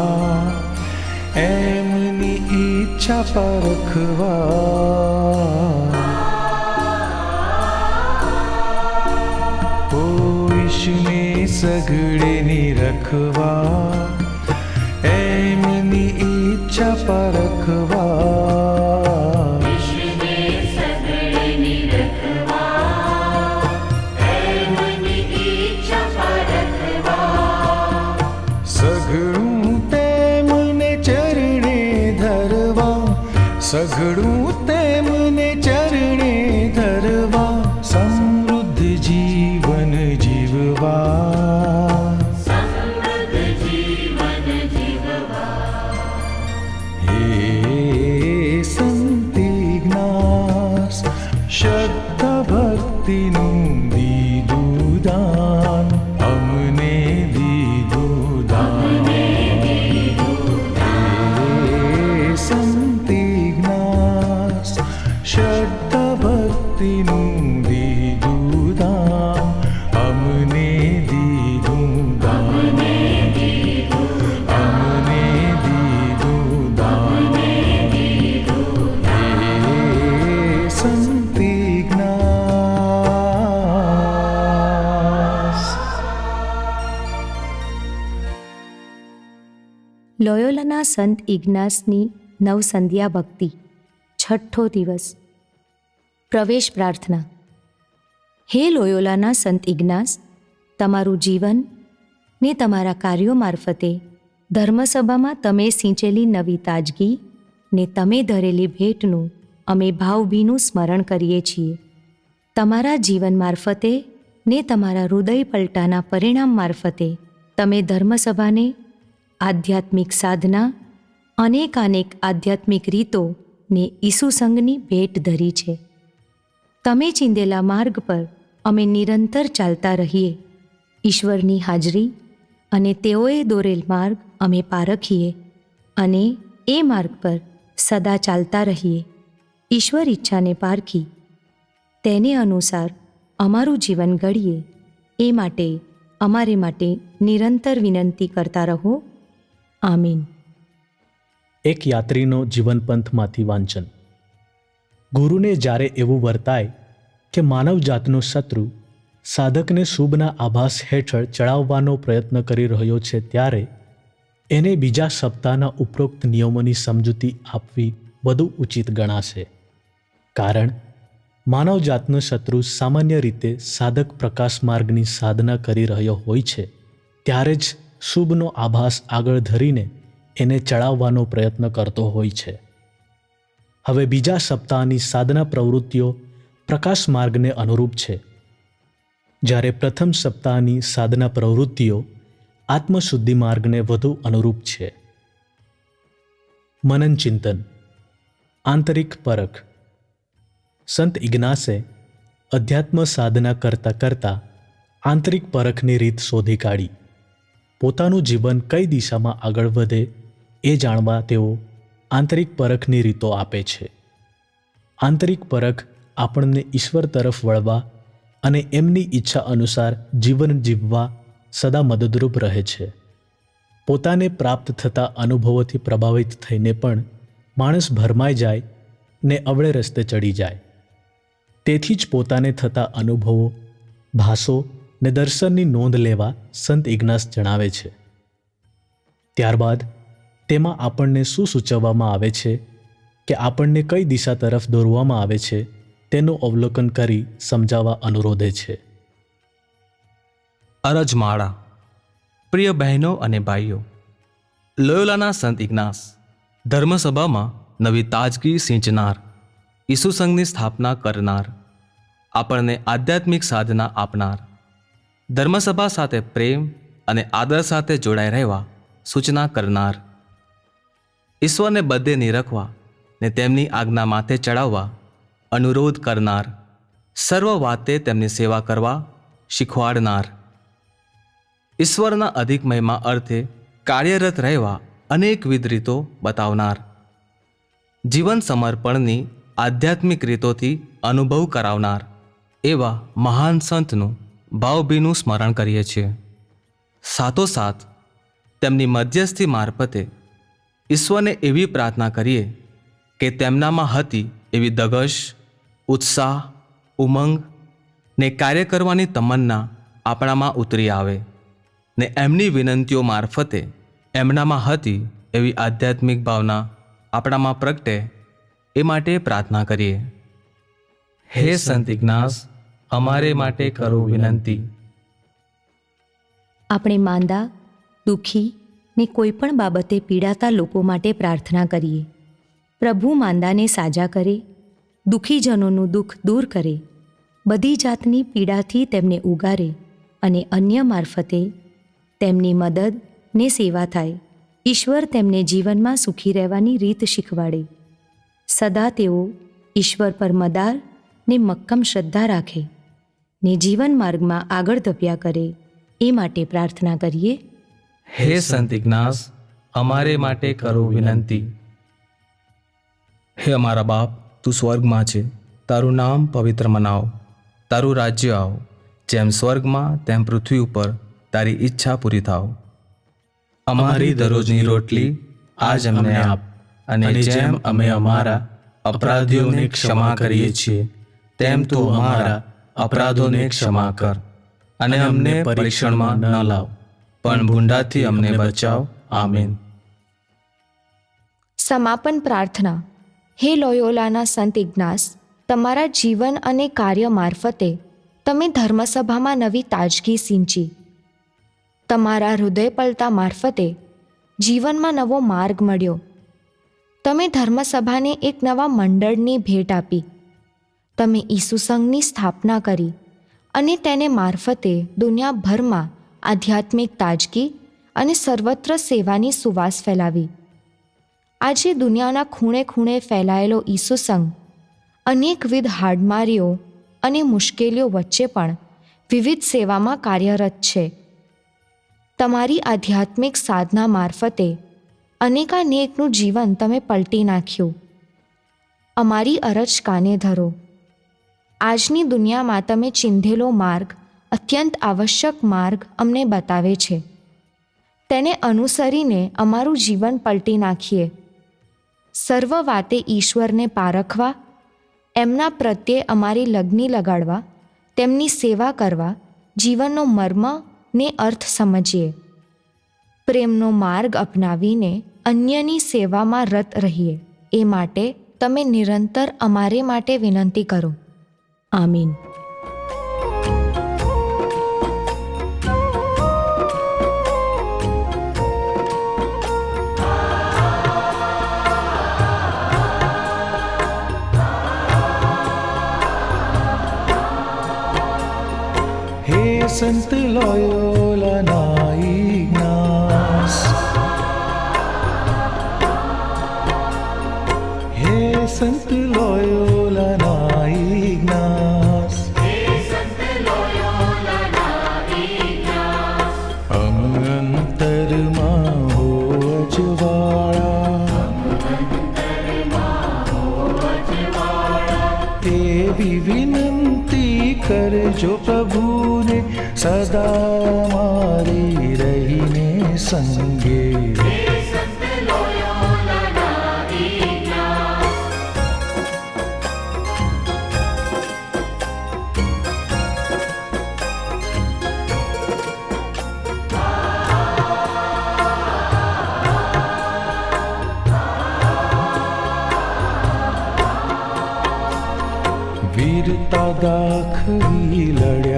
સગડેની રખવા એમની ઈચ્છા પરખવા. ઓ ઈશને સગડેની રખવા. એમની ઈચ્છા પરખવા લોયોલાના સંત ઇગ્નાસની નવસંધ્યા ભક્તિ, છઠ્ઠો દિવસ. પ્રવેશ પ્રાર્થના. હે લોયોલાના સંત ઇગ્નાસ, તમારું જીવન ને તમારા કાર્યો મારફતે ધર્મસભામાં તમે સિંચેલી નવી તાજગી ને તમે ધરેલી ભેટનું અમે ભાવભીનું સ્મરણ કરીએ છીએ. તમારા જીવન મારફતે ને તમારા હૃદય પલટાના પરિણામ મારફતે તમે ધર્મસભાને આધ્યાત્મિક સાધના અનેકાનેક આધ્યાત્મિક રીતો ને ઈસુસંગની ભેટ ધરી છે. તમે ચીંધેલા માર્ગ પર અમે નિરંતર ચાલતા રહીએ, ઈશ્વરની હાજરી અને તેઓએ દોરેલ માર્ગ અમે પારખીએ અને એ માર્ગ પર સદા ચાલતા રહીએ, ઈશ્વર ઈચ્છાને પારખી. તેને અનુસાર અમારું જીવન ઘડીએ, એ માટે, અમારે માટે નિરંતર વિનંતી કરતા રહો. આમીન. એક યાત્રીનો જીવનપંથમાંથી વાંચન. ગુરુને જ્યારે એવું વર્તાય કે માનવજાતનો શત્રુ સાધકને શુભના આભાસ હેઠળ ચડાવવાનો પ્રયત્ન કરી રહ્યો છે ત્યારે એને બીજા સપ્તાહના ઉપરોક્ત નિયમોની સમજૂતી આપવી વધુ ઉચિત ગણાશે. કારણ, માનવજાતનો શત્રુ સામાન્ય રીતે સાધક પ્રકાશ માર્ગની સાધના કરી રહ્યો હોય છે, ત્યારે જ શુભનો આભાસ આગળ ધરીને એને ચડાવવાનો પ્રયત્ન કરતો હોય છે. હવે બીજા સપ્તાહની સાધના પ્રવૃત્તિઓ પ્રકાશ માર્ગને અનુરૂપ છે. જ્યારે પ્રથમ સપ્તાહની સાધના પ્રવૃત્તિઓ આત્મશુદ્ધિ માર્ગને વધુ અનુરૂપ છે. મનન ચિંતન, આંતરિક પરખ. સંત ઇગ્નાસે અધ્યાત્મ સાધના કરતા કરતા આંતરિક પરખની રીત શોધી કાઢી. પોતાનું જીવન કઈ દિશામાં આગળ વધે એ જાણવા તેઓ આંતરિક પરખની રીતો આપે છે. આંતરિક પરખ આપણને ઈશ્વર તરફ વળવા અને એમની ઈચ્છા અનુસાર જીવન જીવવા સદા મદદરૂપ રહે છે. પોતાને પ્રાપ્ત થતા અનુભવોથી પ્રભાવિત થઈને પણ માણસ ભરમાઈ જાય ને અવળે રસ્તે ચડી જાય. તેથી જ પોતાને થતા અનુભવો, ભાસો ને દર્શનની નોંધ લેવા સંત ઇગ્નાસ જણાવે છે. ત્યારબાદ તેમાં આપણને શું સૂચવવામાં આવે છે કે આપણને કઈ દિશા તરફ દોરવામાં આવે છે તેનું અવલોકન કરી સમજાવવા અનુરોધે છે. અરજમાળા, પ્રિય બહેનો અને ભાઈઓ, લોયોલાના સંત ઇગ્નાસ ધર્મસભામાં નવી તાજગી સિંચનાર, ઈસુસંઘની સ્થાપના કરનાર, આપણને આધ્યાત્મિક સાધના આપનાર ધર્મસભા સાથે પ્રેમ અને આદર સાથે જોડાઈ રહેવા સૂચના કરનાર. ઈશ્વરને બધે નિરખવા ને તેમની આજ્ઞા માથે ચડાવવા અનુરોધ કરનાર. સર્વ વાતે તેમની સેવા કરવા શીખવાડનાર. ઈશ્વરના અધિક મહિમા અર્થે કાર્યરત રહેવા અનેકવિધ રીતો બતાવનાર. જીવન સમર્પણની આધ્યાત્મિક રીતોથી અનુભવ કરાવનાર એવા મહાન સંતનું ભાવભીનું સ્મરણ કરીએ છીએ. સાથોસાથ તેમની મધ્યસ્થી મારફતે ઈશ્વરને એવી પ્રાર્થના કરીએ કે તેમનામાં હતી એવી દગશ, ઉત્સાહ, ઉમંગ ને કાર્ય કરવાની તમન્ના આપણામાં ઉતરી આવે ને એમની વિનંતીઓ મારફતે એમનામાં હતી એવી આધ્યાત્મિક ભાવના આપણામાં પ્રગટે એ માટે પ્રાર્થના કરીએ. હે સંત ઇગ્નાસ અમારે માટે કરો વિનંતી. આપણે માંદા, દુઃખી ને કોઈ પણ બાબતે પીડાતા લોકો માટે પ્રાર્થના કરીએ. પ્રભુ માંદાને સાજા કરે, દુઃખીજનોનું દુઃખ દૂર કરે, બધી જાતની પીડાથી તેમને ઉગારે અને અન્ય મારફતે તેમની મદદ ને સેવા થાય. ઈશ્વર તેમને જીવનમાં સુખી રહેવાની રીત શીખવાડે. સદા તેઓ ઈશ્વર પર મદાર ને મક્કમ શ્રદ્ધા રાખે. ને જીવન માર્ગમાં આગળ ધપ્યા કરે, એ માટે પ્રાર્થના કરીએ. હે સંત ઇગ્નાસ, અમારે માટે કરો વિનંતી. હે અમારા બાપ, તું સ્વર્ગમાં છે. તારું નામ પવિત્ર મનાવ. તારું રાજ્ય આવ. જેમ સ્વર્ગમાં, તેમ પૃથ્વી ઉપર તારી ઈચ્છા પૂરી થાવ. અમારી દરરોજની રોટલી આજ અમને આપ અને જેમ અમે અમારા અપરાધીઓને ક્ષમા કરીએ છીએ, તેમ તું અમારા અપરાધોને ક્ષમા કર અને અમને પરીક્ષણમાં ન લાવ. પણ ભૂંડાથી અમને બચાવ. આમીન. સમાપન પ્રાર્થના. હે લોયોલાના સંત ઇજ્ઞાસ તમારા જીવન અને કાર્ય મારફતે તમે ધર્મસભામાં નવી તાજગી સિંચી. તમારા હૃદય પલતા મારફતે જીવનમાં નવો માર્ગ મળ્યો. તમે ધર્મસભાને એક નવા મંડળની ભેટ આપી. તમે ઈસુ સંઘની સ્થાપના કરી અને તેને મારફતે દુનિયાભરમાં આધ્યાત્મિક તાજગી અને સર્વત્ર સેવાની સુવાસ ફેલાવી. આજે દુનિયાના ખૂણે ખૂણે ફેલાયેલો ઈસુ સંઘ અનેકવિધ હાડમારીઓ અને મુશ્કેલીઓ વચ્ચે પણ વિવિધ સેવામાં કાર્યરત છે. તમારી આધ્યાત્મિક સાધના મારફતે અનેકાનેકનું જીવન તમે પલટી નાખ્યું. અમારી અરજ કાને ધરો. આજની દુનિયામાં તમે ચિંધેલો માર્ગ, અત્યંત આવશ્યક માર્ગ અમને બતાવે છે. તેને અનુસરીને અમારું જીવન પલટી નાખીએ. સર્વ વાતે ઈશ્વરને પારખવા, એમના પ્રત્યે અમારી લગ્ની લગાડવા, તેમની સેવા કરવા, જીવનનો મર્મ ને અર્થ સમજીએ. પ્રેમનો માર્ગ અપનાવીને અન્યની સેવામાં રત રહીએ. એ માટે તમે નિરંતર અમારે માટે વિનંતી કરો. આમીન હે સંત લોયોલાના ઇગ્નાસ હે સંત કરજો પ્રભુને સદા મારી રહીને સંગે વીરતા દાખવી લડ્યા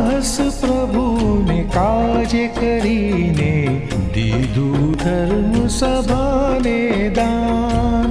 સાહસ પ્રભુને કાજે કરીને દીધું ધર્મ સભાને દાન.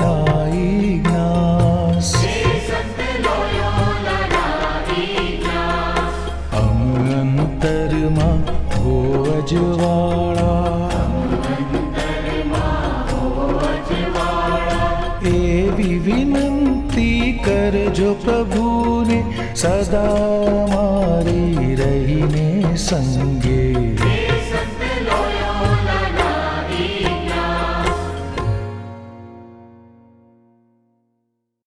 અજવાળા એવી વિનંતી કરજો પ્રભુને સદા મારી રહીને સંગે.